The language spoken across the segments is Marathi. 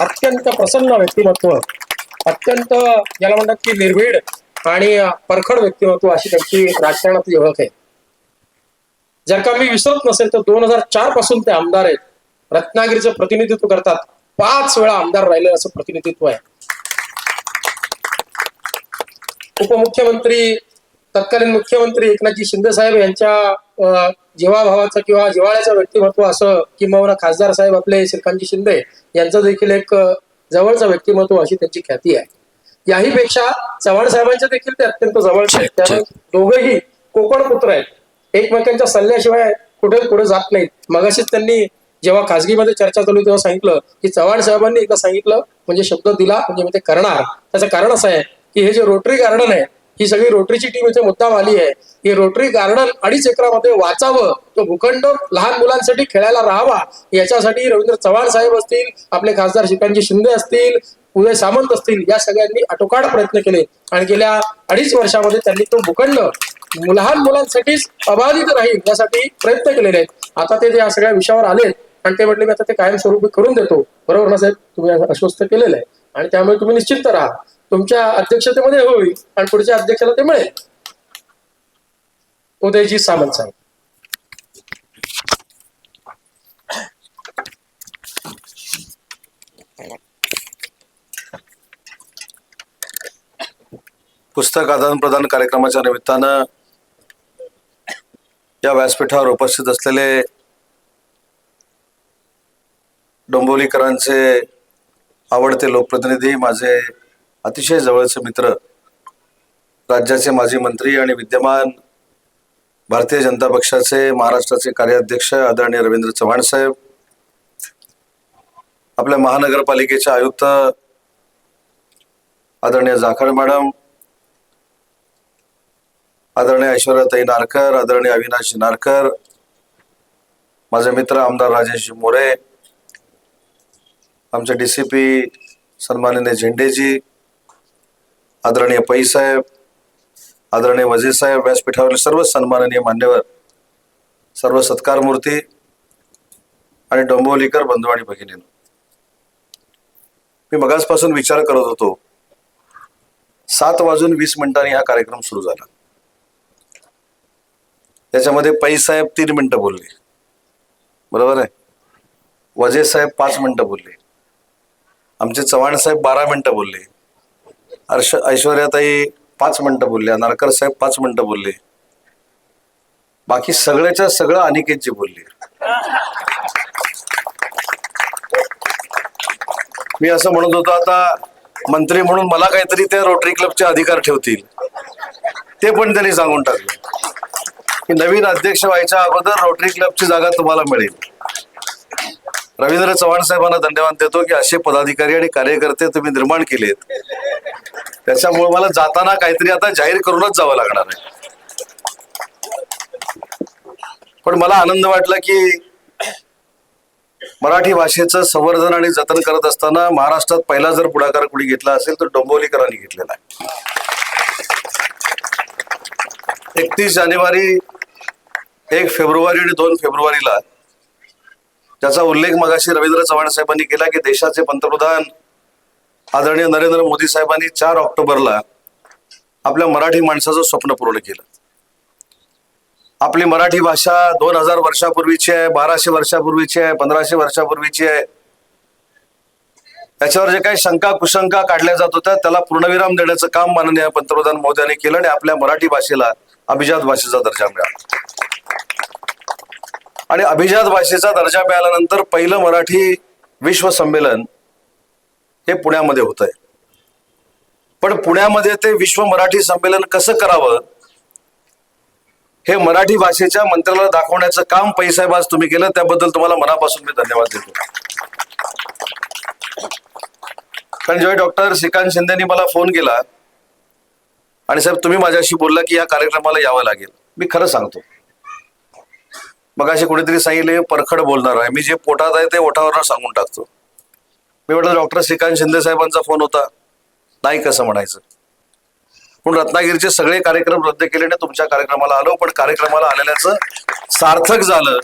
अत्यंत प्रसन्न व्यक्तिमत्व अत्यंत ज्याला म्हणतात की निर्भीड आणि परखड व्यक्तिमत्व अशी त्यांची राजकारणातली ओळख आहे. जर का मी विसरत नसेल तर दोन हजार चारपासून ते आमदार आहेत. रत्नागिरीचं प्रतिनिधित्व करतात. पाच वेळा आमदार राहिले असं प्रतिनिधित्व आहे. उपमुख्यमंत्री तत्कालीन मुख्यमंत्री एकनाथजी शिंदे साहेब यांच्या जीवाभावाचं किंवा जिव्हाळ्याचं व्यक्तिमत्व असं किंवा खासदार साहेब आपले श्रीकांतजी शिंदे यांचं देखील एक जवळचं व्यक्तिमत्व अशी त्यांची ख्याती आहे. याही पेक्षा चव्हाण साहेबांच्या देखील ते अत्यंत जवळचे आहेत त्यामुळे दोघेही कोकण पुत्र आहेत. एकमेकांच्या सल्ल्याशिवाय कुठे पुढे जात नाहीत. मगाशीच त्यांनी जेव्हा खासगीमध्ये चर्चा चालू तेव्हा सांगितलं की चव्हाण साहेबांनी एकदा सांगितलं म्हणजे शब्द दिला म्हणजे मी ते करणार. त्याचं कारण असं आहे की हे जे रोटरी गार्डन आहे ही सगळी रोटरीची टीम इथे मुद्दाम आली आहे. की रोटरी गार्डन अडीच एकरामध्ये वाचावं तो भूखंड लहान मुलांसाठी खेळायला राहावा याच्यासाठी रवींद्र चव्हाण साहेब असतील आपले खासदार शिकांजी शिंदे असतील उदय सामंत असतील या सगळ्यांनी आटोकाट प्रयत्न केले. आणि गेल्या अडीच वर्षामध्ये त्यांनी तो भूखंड लहान मुलांसाठीच अबाधित राहील यासाठी प्रयत्न केलेले आहेत. आता ते या सगळ्या विषयावर आले आणि ते म्हटले मी आता ते कायमस्वरूपी करून देतो. बरोबर ना साहेब? तुम्ही आश्वस्त केलेलं आहे. आणि त्यामुळे तुम्ही निश्चिंत राहा. तुमच्या अध्यक्षतेमध्ये होईल आणि पुढच्या अध्यक्षाला ते मिळेल. उदयजी सामंत साहेब. पुस्तक आदान प्रदान कार्यक्रमाच्या निमित्तानं या व्यासपीठावर उपस्थित असलेले डोंबिवलीकरांचे आवडते लोकप्रतिनिधी माझे अतिशय जवळचे मित्र राज्याचे माजी मंत्री आणि विद्यमान भारतीय जनता पक्षाचे महाराष्ट्राचे कार्याध्यक्ष आदरणीय रवींद्र चव्हाण साहेब आपल्या महानगरपालिकेचे आयुक्त आदरणीय जाखड मॅडम आदरणीय ऐश्वर्याताई नारकर आदरणीय अविनाश नारकर माझे मित्र आमदार राजेश मोरे आमचे डी सी पी सन्माननीय झेंडेजी आदरणीय पै साहेब आदरणीय वजीर साहेब व्यासपीठावरील सर्व सन्माननीय मान्यवर सर्व सत्कार मूर्ती आणि डोंबोलीकर बंधू आणि भगिनींनो मी मगासपासून विचार करत होतो सात वाजून वीस मिनिटांनी हा कार्यक्रम सुरू झाला. त्याच्यामध्ये पै साहेब तीन मिनिटं बोलले. बरोबर आहे? वजे साहेब पाच मिनिटं बोलले. आमचे चव्हाण साहेब बारा मिनिटं बोलले. अर्श ऐश्वर्याताई पाच मिनटं बोलल्या नारकर साहेब पाच मिनटं बोलले. बाकी सगळ्याच्या सगळं अनिकेतजी बोलले. मी असं म्हणत होतो आता मंत्री म्हणून मला काहीतरी त्या रोटरी क्लबचे अधिकार ठेवतील. ते पण त्यांनी सांगून टाकलं. की नवीन अध्यक्ष व्हायच्या अगोदर रोटरी क्लबची जागा तुम्हाला मिळेल. रवींद्र चव्हाण साहेबांना धन्यवाद देतो की असे पदाधिकारी आणि कार्यकर्ते तुम्ही निर्माण केलेत. त्याच्यामुळे मला जाताना काहीतरी आता जाहीर करूनच जावं लागणार आहे. पण मला आनंद वाटला की मराठी भाषेचं संवर्धन आणि जतन करत असताना महाराष्ट्रात पहिला जर पुढाकार कुणी घेतला असेल तर डोंबोलीकरांनी घेतलेला आहे. एकतीस जानेवारी एक फेब्रुवारी आणि दोन फेब्रुवारीला ज्याचा उल्लेख मगाशी रवींद्र चव्हाण साहेबांनी केला की देशाचे पंतप्रधान आदरणीय नरेंद्र मोदी साहेबांनी चार ऑक्टोबरला आपल्या मराठी माणसाचं स्वप्न पूर्ण केलं. आपली मराठी भाषा दोन हजार वर्षापूर्वीची आहे बाराशे वर्षापूर्वीची आहे पंधराशे वर्षापूर्वीची आहे. त्याच्यावर जे काही शंका कुशंका काढल्या जात होत्या त्याला पूर्णविराम देण्याचं काम माननीय पंतप्रधान मोदयांनी केलं आणि आपल्या मराठी भाषेला अभिजात भाषेचा दर्जा मिळाला. आणि अभिजात भाषेचा दर्जा मिळाल्यानंतर पहिलं मराठी विश्व संमेलन हे पुण्यामध्ये होत आहे पण पुण्यामध्ये ते विश्व मराठी संमेलन कसं करावं? हे मराठी भाषेच्या मंत्र्याला दाखवण्याचं काम पैसाहेब आज तुम्ही केलं त्याबद्दल तुम्हाला मनापासून मी धन्यवाद देतो. कारण जेव्हा डॉक्टर श्रीकांत शिंदेनी मला फोन केला आणि साहेब तुम्ही माझ्याशी बोलला की या कार्यक्रमाला यावं लागेल. मी खरं सांगतो. मग असे कुठेतरी सांगितले परखड बोलणार आहे. मी जे पोटात आहे ते ओठावर सांगून टाकतो. मी म्हटलं डॉक्टर श्रीकांत शिंदे साहेबांचा फोन होता. नाही कसं म्हणायचं? पण रत्नागिरीचे सगळे कार्यक्रम रद्द केले आणि तुमच्या कार्यक्रमाला आलो पण कार्यक्रमाला आलेल्याचं सार्थक झालं.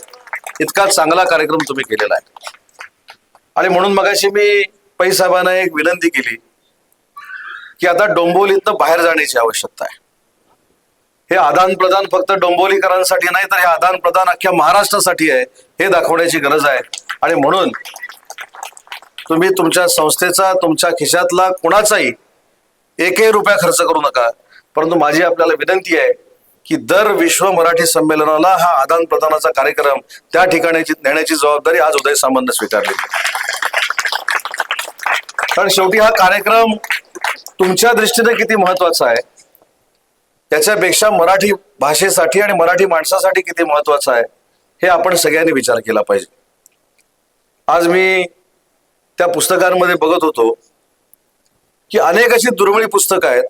इतका चांगला कार्यक्रम तुम्ही केलेला आहे. आणि म्हणून मगाशी मी पै साहेबांना एक विनंती केली की आता डोंबिवलीतनं बाहेर जाण्याची आवश्यकता आहे. हे आदान प्रदान फक्त डोंबोलीकरांसाठी नाही तर हे आदान प्रदान अख्ख्या महाराष्ट्रासाठी आहे हे दाखवण्याची गरज आहे. आणि म्हणून तुम्ही तुमच्या संस्थेचा तुमच्या खिशातला कुणाचाही एकही रुपया खर्च करू नका. परंतु माझी आपल्याला विनंती आहे की दर विश्व मराठी संमेलनाला हा आदान प्रदानाचा कार्यक्रम त्या ठिकाणी नेण्याची जबाबदारी आज उदय सामंत स्वीकारली. कारण शेवटी हा कार्यक्रम तुमच्या दृष्टीने किती महत्त्वाचा आहे? त्याच्यापेक्षा मराठी भाषेसाठी आणि मराठी माणसासाठी किती महत्वाचं आहे हे आपण सगळ्यांनी विचार केला पाहिजे. आज मी त्या पुस्तकांमध्ये बघत होतो की अनेक अशी दुर्मिळी पुस्तकं आहेत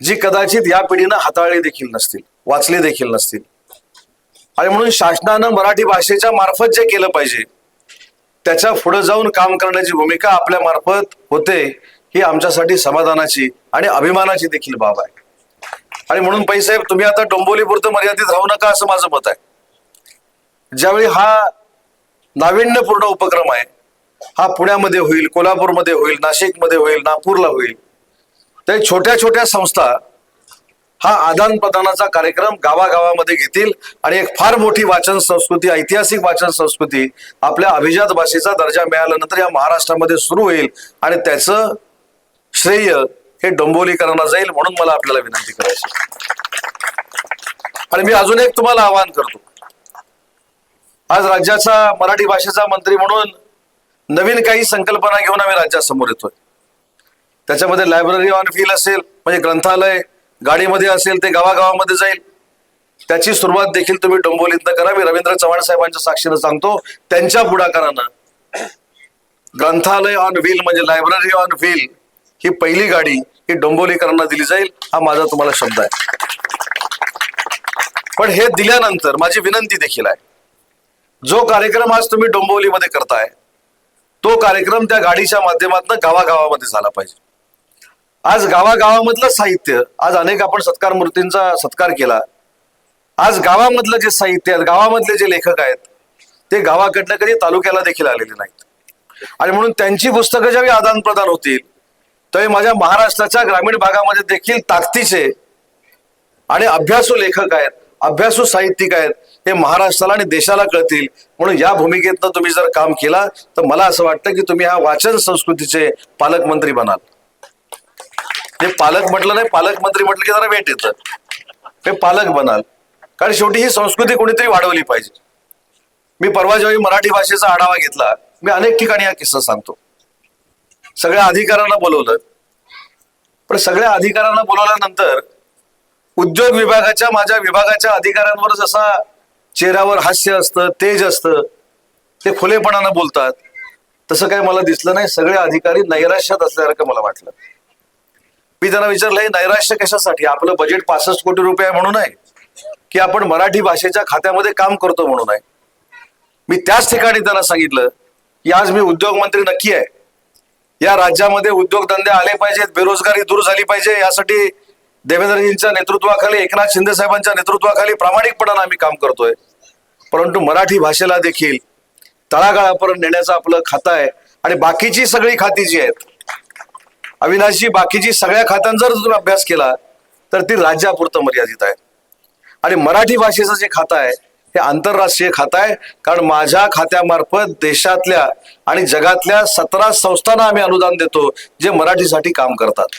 जी कदाचित या पिढीनं हाताळली देखील नसतील वाचली देखील नसतील. आणि म्हणून शासनानं मराठी भाषेच्या मार्फत जे केलं पाहिजे त्याच्या पुढे जाऊन काम करण्याची भूमिका आपल्या मार्फत होते ही आमच्यासाठी समाधानाची आणि अभिमानाची देखील बाब आहे. आणि म्हणून पैसाहेब तुम्ही आता डोंबोलीपुरतं मर्यादित राहू नका असं माझं मत आहे. ज्यावेळी हा नाविन्यपूर्ण उपक्रम आहे हा पुण्यामध्ये होईल कोल्हापूरमध्ये होईल नाशिकमध्ये होईल नागपूरला होईल ते छोट्या छोट्या संस्था हा आदान प्रदानाचा कार्यक्रम गावागावामध्ये घेतील आणि एक फार मोठी वाचन संस्कृती ऐतिहासिक वाचन संस्कृती आपल्या अभिजात भाषेचा दर्जा मिळाल्यानंतर या महाराष्ट्रामध्ये सुरू होईल आणि त्याचं श्रेय हे डोंबिवलीकरांना जाईल म्हणून मला आपल्याला विनंती करायची आणि मी अजून एक तुम्हाला आवाहन करतो. आज राज्याचा मराठी भाषेचा मंत्री म्हणून नवीन काही संकल्पना घेऊन आम्ही राज्यासमोर येतोय. त्याच्यामध्ये लायब्ररी ऑन फील असेल म्हणजे ग्रंथालय गाडीमध्ये असेल ते गावागावामध्ये जाईल. त्याची सुरुवात देखील तुम्ही डोंबोलीतनं करा. मी रवींद्र चव्हाण साहेबांच्या साक्षीनं सांगतो त्यांच्या पुढाकारानं. ग्रंथालय ऑन व्हील म्हणजे लायब्ररी ऑन व्हील ही पहिली गाडी ही डोंबोलीकरांना दिली जाईल हा माझा तुम्हाला शब्द आहे. पण हे दिल्यानंतर माझी विनंती देखील आहे. जो कार्यक्रम आज तुम्ही डोंबोलीमध्ये करताय तो कार्यक्रम त्या गाडीच्या माध्यमातून गावागावामध्ये झाला पाहिजे. आज गावागावामधलं साहित्य आज अनेक आपण सत्कार मूर्तींचा सत्कार केला. आज गावामधलं जे साहित्य आहे गावामधले जे लेखक आहेत ते गावाकडनं कधी तालुक्याला देखील आलेले नाहीत. आणि म्हणून त्यांची पुस्तकं ज्यावेळी आदान प्रदान होतील त्यावेळी माझ्या महाराष्ट्राच्या ग्रामीण भागामध्ये देखील ताकदीचे आणि अभ्यासू लेखक आहेत अभ्यासू साहित्यिक आहेत हे महाराष्ट्राला आणि देशाला कळतील. म्हणून या भूमिकेतनं तुम्ही जर काम केला तर मला असं वाटतं की तुम्ही ह्या वाचन संस्कृतीचे पालकमंत्री बनाल. हे पालक म्हटलं नाही पालकमंत्री म्हटलं की जरा वेट येतं. हे पालक बनाल. कारण शेवटी ही संस्कृती कोणीतरी वाढवली पाहिजे. मी परवा जेव्हा मराठी भाषेचा आढावा घेतला मी अनेक ठिकाणी हा किस्सा सांगतो. सगळ्या अधिकाऱ्यांना बोलवलं. पण सगळ्या अधिकाऱ्यांना बोलवल्यानंतर उद्योग विभागाच्या माझ्या विभागाच्या अधिकाऱ्यांवर जसा चेहऱ्यावर हास्य असतं तेज असतं. ते खुलेपणानं बोलतात. तसं काही मला दिसलं नाही. सगळे अधिकारी नैराश्यात असल्यासारखं मला वाटलं. मी त्यांना विचारलं हे नैराश्य कशासाठी? आपलं बजेट पासष्ट कोटी रुपये आहे म्हणून आहे. की आपण मराठी भाषेच्या खात्यामध्ये काम करतो म्हणून आहे. मी त्याच ठिकाणी त्यांना सांगितलं की आज मी उद्योग मंत्री नक्की आहे. या राज्यामध्ये उद्योगधंदे आले पाहिजेत बेरोजगारी दूर झाली पाहिजे. यासाठी देवेंद्रजींच्या नेतृत्वाखाली एकनाथ शिंदे साहेबांच्या नेतृत्वाखाली प्रामाणिकपणानं आम्ही काम करतोय. परंतु मराठी भाषेला देखील तळागाळापर्यंत नेण्याचं आपलं खातं आहे. आणि बाकीची सगळी खाती जी आहेत अविनाशजी बाकीची सगळ्या खात्यांचा जर तुम्ही अभ्यास केला तर ती राज्यापुरतं मर्यादित आहे. आणि मराठी भाषेचं जे खातं आहे हे आंतरराष्ट्रीय खातं आहे. कारण माझ्या खात्यामार्फत देशातल्या आणि जगातल्या सतरा संस्थांना आम्ही अनुदान देतो जे मराठीसाठी काम करतात.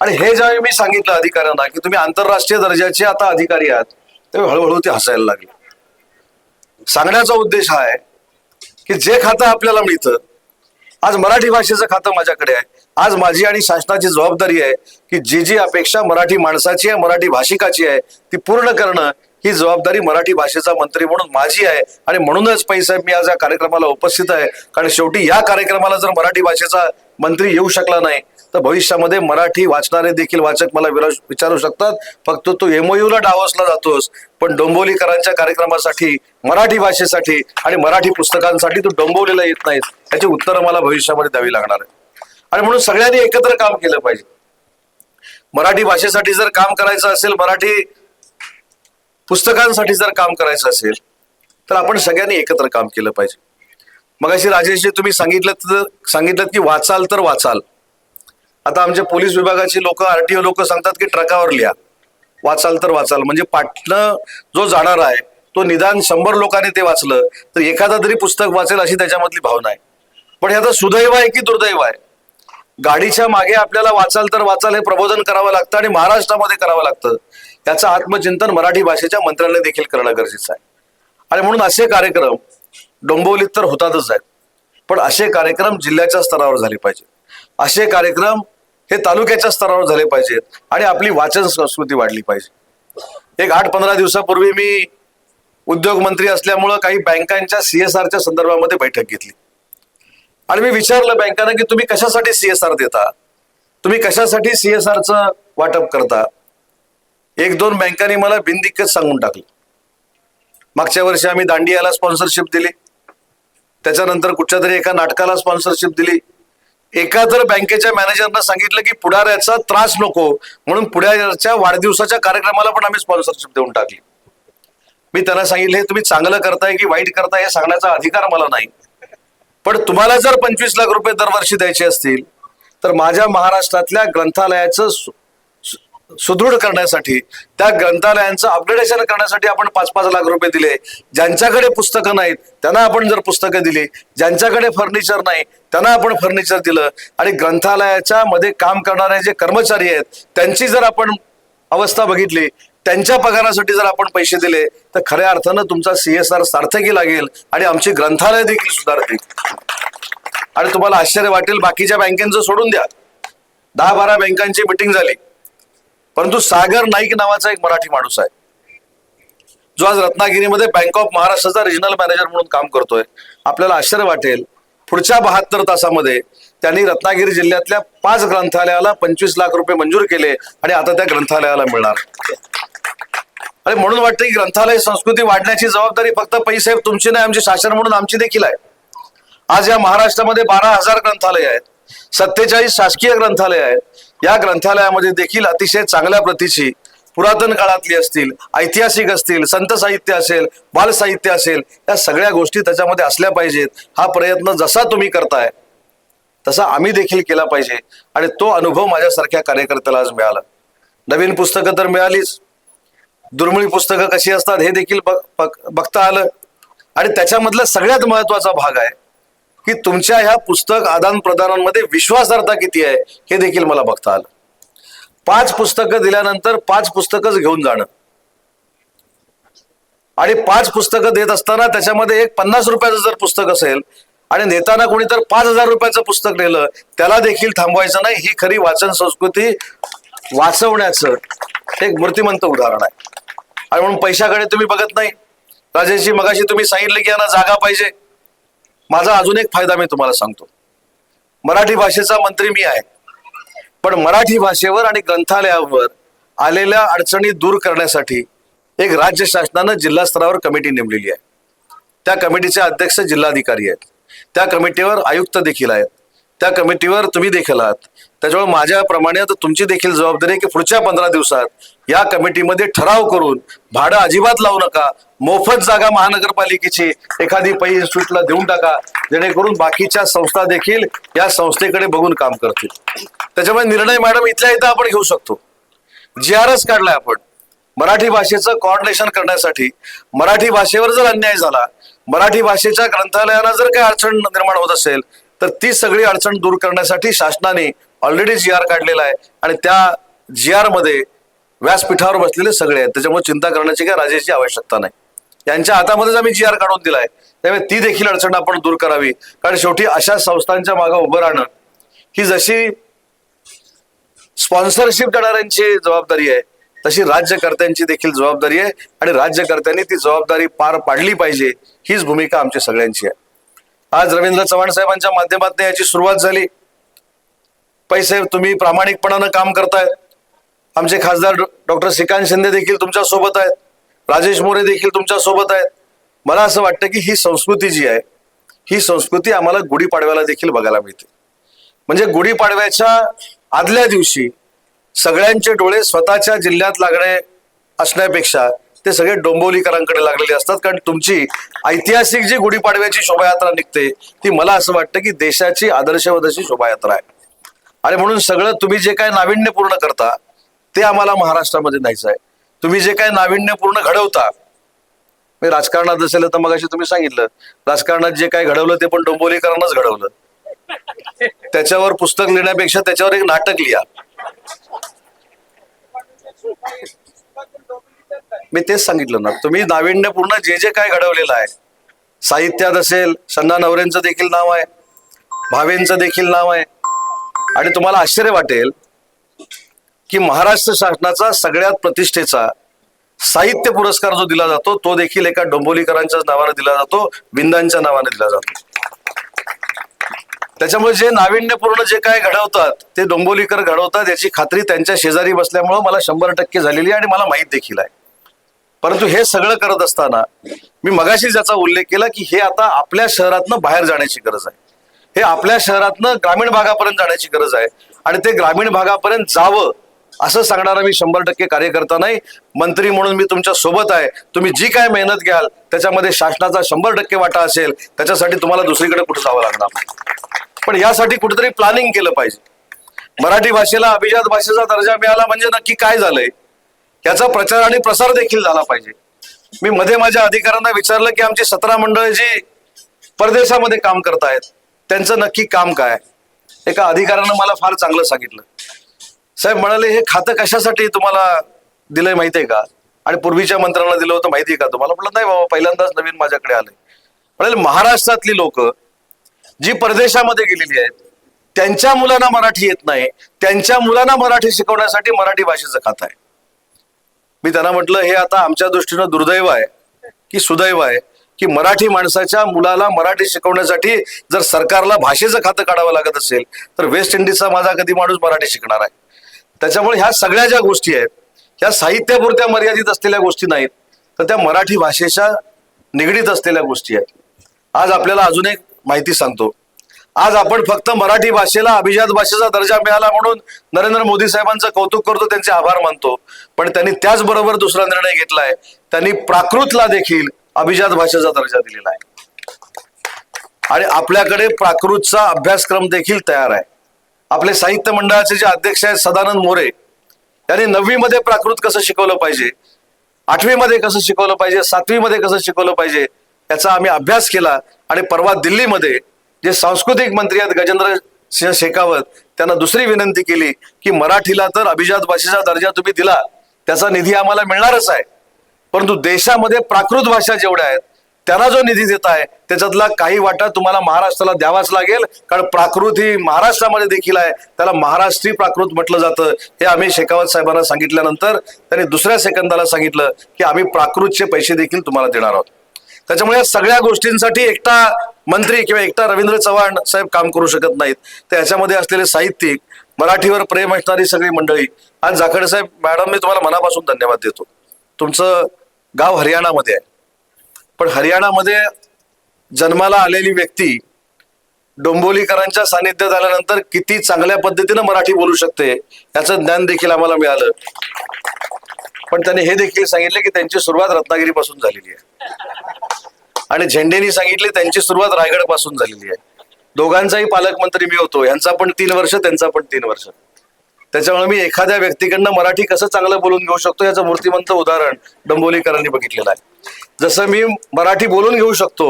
आणि हे ज्यावेळी मी सांगितलं अधिकाऱ्यांना की तुम्ही आंतरराष्ट्रीय दर्जाचे आता अधिकारी आहात तेव्हा हळूहळू ते हसायला लागले. सांगण्याचा उद्देश हा आहे की जे खातं आपल्याला मिळतं आज मराठी भाषेचं खातं माझ्याकडे आहे. आज माझी आणि शासनाची जबाबदारी आहे की जी जी अपेक्षा मराठी माणसाची आहे मराठी भाषिकाची आहे ती पूर्ण करणं ही जबाबदारी मराठी भाषेचा मंत्री म्हणून माझी आहे आणि म्हणूनच पैसाहेब मी आज या कार्यक्रमाला उपस्थित आहे. कारण शेवटी या कार्यक्रमाला जर मराठी भाषेचा मंत्री येऊ शकला नाही तर भविष्यामध्ये मराठी वाचणारे देखील वाचक मला विचारू शकतात. फक्त तू एमओयू ला डावसला जातोस पण डोंबोलीकरांच्या कार्यक्रमासाठी मराठी भाषेसाठी आणि मराठी पुस्तकांसाठी तू डोंबवलेला येत नाही याची उत्तरं मला भविष्यामध्ये द्यावी लागणार आहे आणि म्हणून सगळ्यांनी एकत्र काम केलं पाहिजे. मराठी भाषेसाठी जर काम करायचं असेल मराठी पुस्तकांसाठी जर काम करायचं असेल तर आपण सगळ्यांनी एकत्र काम केलं पाहिजे. मग अशी राजेशजी तुम्ही सांगितलं तर सांगितलं की वाचाल तर वाचाल. आता आमचे पोलीस विभागाची लोक आरटीओ लोक सांगतात की ट्रकावर लिहा. वाचाल तर वाचाल. म्हणजे पाटणं जो जाणार आहे तो निदान शंभर लोकांनी ते वाचलं तर एखादा तरी पुस्तक वाचेल अशी त्याच्यामधली भावना आहे. पण हे आता सुदैव आहे की दुर्दैव आहे? गाडीच्या मागे आपल्याला वाचाल तर वाचाल हे प्रबोधन करावं लागतं आणि महाराष्ट्रामध्ये करावं लागतं. याचं आत्मचिंतन मराठी भाषेच्या मंत्र्यांनी देखील करणं गरजेचं आहे. आणि म्हणून असे कार्यक्रम डोंबवलीत तर होतातच आहेत पण असे कार्यक्रम जिल्ह्याच्या स्तरावर झाले पाहिजेत. असे कार्यक्रम हे तालुक्याच्या स्तरावर झाले पाहिजेत आणि आपली वाचन संस्कृती वाढली पाहिजे. एक आठ पंधरा दिवसापूर्वी मी उद्योग मंत्री असल्यामुळं काही बँकांच्या सीएसआरच्या संदर्भामध्ये बैठक घेतली. आणि मी विचारलं बँकांना की तुम्ही कशासाठी सीएसआर देता? तुम्ही कशासाठी सीएसआरचं वाटप करता? एक दोन बँकांनी मला बिनदिक्कत सांगून टाकलं. मागच्या वर्षी आम्ही दांडियाला स्पॉन्सरशिप दिली. त्याच्यानंतर कुठच्या तरी एका नाटकाला स्पॉन्सरशिप दिली. एका तर बँकेच्या मॅनेजरनं सांगितलं की पुढाऱ्याचा त्रास नको म्हणून पुढाऱ्याच्या वाढदिवसाच्या कार्यक्रमाला पण आम्ही स्पॉन्सरशिप देऊन टाकली. मी त्यांना सांगितलं हे तुम्ही चांगलं करताय की वाईट करताय हे सांगण्याचा अधिकार मला नाही. पण तुम्हाला जर पंचवीस लाख रुपये दरवर्षी द्यायचे असतील तर माझ्या महाराष्ट्रातल्या ग्रंथालयाचं सुदृढ करण्यासाठी त्या ग्रंथालयांचं अपग्रेडेशन करण्यासाठी आपण पाच पाच लाख रुपये दिले. ज्यांच्याकडे पुस्तकं नाहीत त्यांना आपण जर पुस्तकं दिली. ज्यांच्याकडे फर्निचर नाही त्यांना आपण फर्निचर दिलं. आणि ग्रंथालयाच्या मध्ये काम करणारे जे कर्मचारी आहेत त्यांची जर आपण अवस्था बघितली त्यांच्या पगारासाठी जर आपण पैसे दिले तर खऱ्या अर्थानं तुमचा सीएसआर सार्थकी लागेल आणि आमची ग्रंथालय देखील सुधारतील. आणि तुम्हाला आश्चर्य वाटेल बाकीच्या बँकेचं सोडून द्या. दहा बारा बँकांची मिटिंग झाली. परंतु सागर नाईक नावाचा एक मराठी माणूस आहे. जो आज रत्नागिरीमध्ये बँक ऑफ महाराष्ट्राचा रिजनल मॅनेजर म्हणून काम करतोय. आपल्याला आश्चर्य वाटेल. पुढच्या बहात्तर तासामध्ये त्यांनी रत्नागिरी जिल्ह्यातल्या पाच ग्रंथालयाला पंचवीस लाख रुपये मंजूर केले आणि आता त्या ग्रंथालयाला मिळणार. आणि म्हणून वाटतं की ग्रंथालय संस्कृती वाढण्याची जबाबदारी फक्त पैसे तुमची नाही आमची शासन म्हणून आमची देखील आहे. आज या महाराष्ट्रामध्ये बारा हजार ग्रंथालय आहेत. सत्तेचाळीस शासकीय ग्रंथालय आहेत. या ग्रंथालयामध्ये देखील अतिशय चांगल्या प्रतीची पुरातन काळातली असतील ऐतिहासिक असतील संत साहित्य असेल बाल साहित्य असेल या सगळ्या गोष्टी त्याच्यामध्ये असल्या पाहिजेत. हा प्रयत्न जसा तुम्ही करताय तसा आम्ही देखील केला पाहिजे आणि तो अनुभव माझ्यासारख्या कार्यकर्त्याला आज मिळाला. नवीन पुस्तकं तर मिळालीच. दुर्मिळ पुस्तकं कशी असतात हे देखील बघ- बघ- बघता आलं. आणि त्याच्यामधला सगळ्यात महत्त्वाचा भाग आहे की तुमच्या ह्या पुस्तक आदान प्रदानांमध्ये विश्वासार्हता किती आहे हे देखील मला बघता आलं. पाच पुस्तकं दिल्यानंतर पाच पुस्तकच घेऊन जाणं. आणि पाच पुस्तकं देत असताना त्याच्यामध्ये एक पन्नास रुपयाचं जर पुस्तक असेल आणि नेताना कोणी तर पाच हजार रुपयाचं पुस्तक नेलं त्याला देखील थांबवायचं नाही. ही खरी वाचन संस्कृती वाचवण्याचं एक मूर्तिमंत उदाहरण आहे. आणि म्हणून पैशाकडे तुम्ही बघत नाही. राजेशजी मगाशी तुम्ही सांगितलं की यांना जागा पाहिजे. माझा अजून एक फायदा मी तुम्हाला सांगतो. मराठी भाषेचा मंत्री मी आहे. पण मराठी भाषेवर आणि ग्रंथालयावर आलेल्या अडचणी दूर करण्यासाठी एक राज्य शासनानं जिल्हा स्तरावर कमिटी नेमलेली आहे. त्या कमिटीचे अध्यक्ष जिल्हाधिकारी आहेत. त्या कमिटीवर आयुक्त देखील आहेत. त्या कमिटीवर तुम्ही देखील आहात. त्याच्यामुळे माझ्याप्रमाणे आता तुमची देखील जबाबदारी आहे की पुढच्या पंधरा दिवसात या कमिटीमध्ये ठराव करून भाडं अजिबात लावू नका मोफत जागा महानगरपालिकेची एखादी पै इन्स्टिट्यूटला देऊन टाका जेणेकरून बाकीच्या संस्था देखील या संस्थेकडे बघून काम करतील. त्याच्यामुळे निर्णय मॅडम इथल्या इथं आपण घेऊ शकतो. जी आर एस काढलाय आपण. मराठी भाषेचं कॉर्डिनेशन करण्यासाठी मराठी भाषेवर जर अन्याय झाला मराठी भाषेच्या ग्रंथालयाला जर काही अडचण निर्माण होत असेल तर ती सगळी अडचण दूर करण्यासाठी शासनाने ऑलरेडी जी आर काढलेला आहे. आणि त्या जी आरमध्ये व्यासपीठावर बसलेले सगळे आहेत. त्याच्यामुळे चिंता करण्याची काय राजेची आवश्यकता नाही. यांच्या हातामध्येच आम्ही जी आर काढून दिलाय. त्यामुळे ती देखील अडचण आपण दूर करावी. कारण शेवटी अशा संस्थांच्या मागे उभं राहणं ही जशी स्पॉन्सरशिप देणाऱ्यांची जबाबदारी आहे तशी राज्यकर्त्यांची देखील जबाबदारी आहे आणि राज्यकर्त्यांनी ती जबाबदारी पार पाडली पाहिजे हीच भूमिका आमची सगळ्यांची आहे. आज रवींद्र चव्हाण साहेबांच्या माध्यमातून याची सुरुवात झाली. पैसे तुम्ही प्रामाणिकपणानं काम करतायत आमचे खासदार डॉक्टर श्रीकांत शिंदे देखील तुमच्यासोबत आहेत. राजेश मोरे देखील तुमच्यासोबत आहेत. मला असं वाटतं की ही संस्कृती जी आहे ही संस्कृती आम्हाला गुढीपाडव्याला देखील बघायला मिळते. म्हणजे गुढीपाडव्याच्या आदल्या दिवशी सगळ्यांचे डोळे स्वतःच्या जिल्ह्यात लागणे असण्यापेक्षा ते सगळे डोंबोलीकरांकडे लागलेले असतात. कारण तुमची ऐतिहासिक जी गुढीपाडव्याची शोभायात्रा निघते ती मला असं वाटतं की देशाची आदर्शवदशी शोभायात्रा आहे. आणि म्हणून सगळं तुम्ही जे काय नाविन्यपूर्ण करता ते आम्हाला महाराष्ट्रामध्ये न्यायचं आहे. तुम्ही जे काय नाविन्यपूर्ण घडवता मी राजकारणात असेल तर मग तुम्ही सांगितलं राजकारणात जे काय घडवलं ते पण डोंबोलीकरांनाच घडवलं. त्याच्यावर पुस्तक लिहिण्यापेक्षा त्याच्यावर एक नाटक लिहा. मी तेच सांगितलं ना तुम्ही नाविन्यपूर्ण जे जे काय घडवलेलं आहे साहित्यात असेल सन्ना नवऱ्यांचं देखील नाव आहे भावेंचं देखील नाव आहे आणि तुम्हाला आश्चर्य वाटेल की महाराष्ट्र शासनाचा सगळ्यात प्रतिष्ठेचा साहित्य पुरस्कार जो दिला जातो तो देखील एका डोंबोलीकरांच्या नावाने दिला जातो विंदांच्या नावाने दिला जातो. त्याच्यामुळे जे नाविन्यपूर्ण जे काय घडवतात ते डोंबोलीकर घडवतात याची खात्री त्यांच्या शेजारी बसल्यामुळं मला शंभर टक्के झालेली आहे आणि मला माहीत देखील आहे. परंतु हे सगळं करत असताना मी मगाशी ज्याचा उल्लेख केला की हे आता आपल्या शहरातनं बाहेर जाण्याची गरज आहे. हे आपल्या शहरातनं ग्रामीण भागापर्यंत जाण्याची गरज आहे. आणि ते ग्रामीण भागापर्यंत जावं असं सांगणारा मी शंभर टक्के कार्यकर्ता नाही. मंत्री म्हणून मी तुमच्यासोबत आहे. तुम्ही जी काय मेहनत घ्याल त्याच्यामध्ये शासनाचा शंभर टक्के वाटा असेल त्याच्यासाठी तुम्हाला दुसरीकडे कुठे जावं लागणार? पण यासाठी कुठेतरी प्लॅनिंग केलं पाहिजे. मराठी भाषेला अभिजात भाषेचा दर्जा मिळाला म्हणजे नक्की काय झालंय? याचा प्रचार आणि प्रसार देखील झाला पाहिजे. मी मध्ये माझ्या अधिकाऱ्यांना विचारलं की आमची सतरा मंडळ जी परदेशामध्ये काम करतायत त्यांचं नक्की काम काय? एका अधिकाऱ्यानं मला फार चांगलं सांगितलं. साहेब म्हणाले हे खातं कशासाठी तुम्हाला दिलंय आहे का? आणि पूर्वीच्या मंत्र्यांना दिलं होतं माहिती आहे का तुम्हाला? म्हटलं नाही बाबा पहिल्यांदाच नवीन माझ्याकडे आले म्हणाले महाराष्ट्रातली लोक जी परदेशामध्ये गेलेली आहेत त्यांच्या मुलांना मराठी येत नाही. त्यांच्या मुलांना मराठी शिकवण्यासाठी मराठी भाषेचं खातं आहे. मी त्यांना म्हटलं हे आता आमच्या दृष्टीनं दुर्दैव आहे की सुदैव आहे. की मराठी माणसाच्या मुलाला मराठी शिकवण्यासाठी जर सरकारला भाषेचं खातं काढावं लागत असेल तर वेस्ट इंडिजचा माझा कधी माणूस मराठी शिकणार आहे. त्याच्यामुळे ह्या सगळ्या ज्या गोष्टी आहेत ह्या साहित्यापुरत्या मर्यादित असलेल्या गोष्टी नाहीत तर त्या मराठी भाषेच्या निगडीत असलेल्या गोष्टी आहेत. आज आपल्याला अजून एक माहिती सांगतो. आज आपण फक्त मराठी भाषेला अभिजात भाषेचा दर्जा मिळाला म्हणून नरेंद्र मोदी साहेबांचं कौतुक करतो त्यांचे आभार मानतो. पण त्यांनी त्याचबरोबर दुसरा निर्णय घेतलाय. त्यांनी प्राकृतला देखील अभिजात भाषेचा दर्जा दिलेला आहे. आणि आपल्याकडे प्राकृतचा अभ्यासक्रम देखील तयार आहे. आपले साहित्य मंडळाचे जे अध्यक्ष आहेत सदानंद मोरे त्यांनी नववी मध्ये प्राकृत कसं शिकवलं पाहिजे आठवी मध्ये कसं शिकवलं पाहिजे सातवी मध्ये कसं शिकवलं पाहिजे याचा आम्ही अभ्यास केला आणि परवा दिल्लीमध्ये जे सांस्कृतिक मंत्री आहेत गजेंद्र सिंह शेखावत त्यांना दुसरी विनंती केली की मराठीला तर अभिजात भाषेचा दर्जा तुम्ही दिला त्याचा निधी आम्हाला मिळणारच आहे. परंतु देशामध्ये प्राकृत भाषा जेवढ्या आहेत त्यांना जो निधी देत आहे त्याच्यातला काही वाटा तुम्हाला महाराष्ट्राला द्यावाच लागेल. कारण प्राकृत ही महाराष्ट्रामध्ये देखील आहे. त्याला महाराष्ट्री प्राकृत म्हटलं जातं. हे आम्ही शेखावत साहेबांना सांगितल्यानंतर त्यांनी दुसऱ्या सेकंदाला सांगितलं की आम्ही प्राकृतचे पैसे देखील तुम्हाला देणार आहोत. त्याच्यामुळे या सगळ्या गोष्टींसाठी एकटा मंत्री किंवा एकटा रवींद्र चव्हाण साहेब काम करू शकत नाहीत. तर याच्यामध्ये असलेले साहित्यिक मराठीवर प्रेम असणारी सगळी मंडळी आज जाखड साहेब मॅडम मी तुम्हाला मनापासून धन्यवाद देतो. तुमचं गाव हरियाणामध्ये आहे. पण हरियाणामध्ये जन्माला आलेली व्यक्ती डोंबोलीकरांच्या सानिध्यात आल्यानंतर किती चांगल्या पद्धतीनं मराठी बोलू शकते याचं ज्ञान देखील आम्हाला मिळालं. पण त्यांनी हे देखील सांगितले की त्यांची सुरुवात रत्नागिरीपासून झालेली आहे. आणि झेंडेनी सांगितले त्यांची सुरुवात रायगडपासून झालेली आहे. दोघांचाही पालकमंत्री मी होतो यांचा पण तीन वर्ष त्यांचा पण तीन वर्ष. त्याच्यामुळे मी एखाद्या व्यक्तीकडनं मराठी कसं चांगलं बोलून घेऊ शकतो याचं मूर्तिमंत उदाहरण डंबोलीकरांनी बघितलेलं आहे. जसं मी मराठी बोलून घेऊ शकतो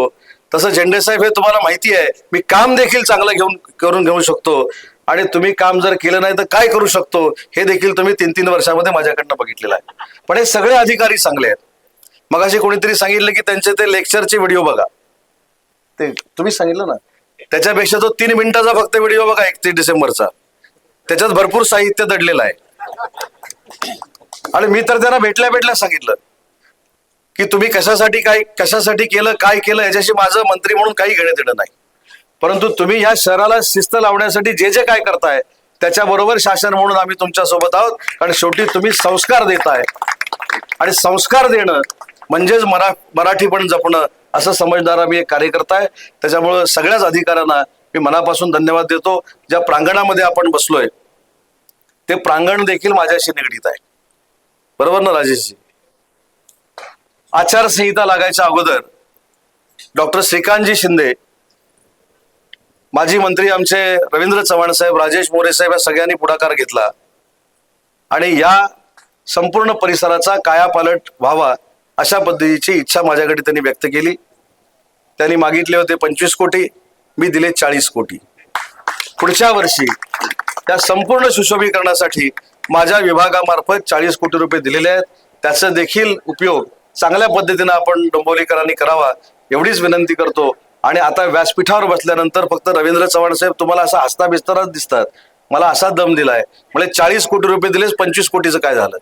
तसं झेंडे साहेब हे तुम्हाला माहिती आहे मी काम देखील चांगलं घेऊन करून घेऊ शकतो. आणि तुम्ही काम जर केलं नाही तर काय करू शकतो हे देखील तुम्ही तीन तीन वर्षामध्ये माझ्याकडनं बघितलेलं आहे. पण हे सगळे अधिकारी चांगले आहेत. मग असे कोणीतरी सांगितलं की त्यांचे ते लेक्चरचे व्हिडिओ बघा. ते तुम्ही सांगितलं ना? त्याच्यापेक्षा तो तीन मिनिटाचा फक्त व्हिडिओ बघा एकतीस डिसेंबरचा. त्याच्यात भरपूर साहित्य दडलेलं आहे. आणि मी तर त्यांना भेटल्या भेटल्या सांगितलं की तुम्ही कशासाठी काय कशासाठी केलं काय केलं याच्याशी माझं मंत्री म्हणून काही घेणं देणं नाही. परंतु तुम्ही या शहराला शिस्त लावण्यासाठी जे जे काय करताय त्याच्याबरोबर शासन म्हणून आम्ही तुमच्यासोबत आहोत. कारण शेवटी तुम्ही संस्कार देताय. आणि संस्कार देणं म्हणजेच मरा मराठी पण जपणं असं समजणारा मी एक कार्यकर्ता आहे. त्याच्यामुळं सगळ्याच अधिकाऱ्यांना मी मनापासून धन्यवाद देतो. ज्या प्रांगणामध्ये आपण बसलोय ते प्रांगण देखील माझ्याशी निगडीत आहे. बरोबर ना राजेशजी? आचारसंहिता लागायच्या अगोदर डॉक्टर श्रीकांतजी शिंदे माजी मंत्री आमचे रवींद्र चव्हाण साहेब राजेश मोरे साहेब या सगळ्यांनी पुढाकार घेतला. आणि या संपूर्ण परिसराचा कायापालट व्हावा अशा पद्धतीची इच्छा माझ्याकडे त्यांनी व्यक्त केली. त्यांनी मागितले होते पंचवीस कोटी. मी दिले चाळीस कोटी. पुढच्या वर्षी त्या संपूर्ण सुशोभीकरणासाठी माझ्या विभागामार्फत चाळीस कोटी रुपये दिलेले आहेत. त्याचा देखील उपयोग चांगल्या पद्धतीनं आपण डोंबोलीकरांनी करावा एवढीच विनंती करतो. आणि आता व्यासपीठावर बसल्यानंतर फक्त रवींद्र चव्हाण साहेब तुम्हाला असा हसता बिस्ताराच दिसतात. मला असा दम दिलाय. म्हणजे चाळीस कोटी रुपये दिलेच पंचवीस कोटीचं काय झालं?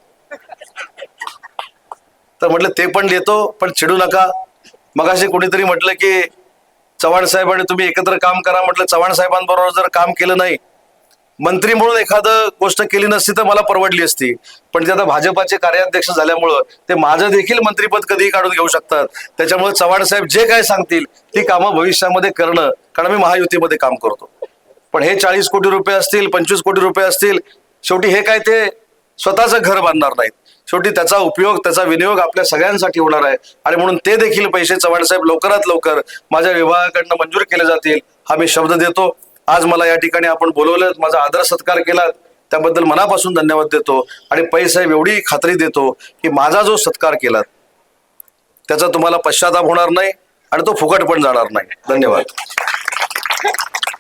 तर म्हटलं ते पण देतो पण चिडू नका. मगाशी कोणीतरी म्हटलं की चव्हाण साहेब आणि तुम्ही एकत्र काम करा म्हटलं चव्हाण साहेबांबरोबर जर काम केलं नाही मंत्री म्हणून एखादं गोष्ट केली नसती तर मला परवडली असती. पण ते आता भाजपाचे कार्याध्यक्ष झाल्यामुळं ते माझं देखील मंत्रीपद कधीही काढून घेऊ शकतात. त्याच्यामुळे चव्हाण साहेब जे काय सांगतील ती कामं भविष्यामध्ये करणं कारण मी महायुतीमध्ये काम करतो. पण हे चाळीस कोटी रुपये असतील पंचवीस कोटी रुपये असतील शेवटी हे काय ते स्वतःचं घर बांधणार नाहीत. शेवटी त्याचा उपयोग त्याचा विनियोग आपल्या सगळ्यांसाठी होणार आहे. आणि म्हणून ते देखील पैसे चव्हाण साहेब लवकरात लवकर माझ्या विभागाकडनं मंजूर केले जातील हा मी शब्द देतो. आज मला या ठिकाणी आपण बोलवलं माझा आदर सत्कार केला. त्याबद्दल मनापासून धन्यवाद देतो. आणि पैसाहेब एवढी खात्री देतो की माझा जो सत्कार केला त्याचा तुम्हाला पश्चाताप होणार नाही आणि तो फुकट पण जाणार नाही. धन्यवाद.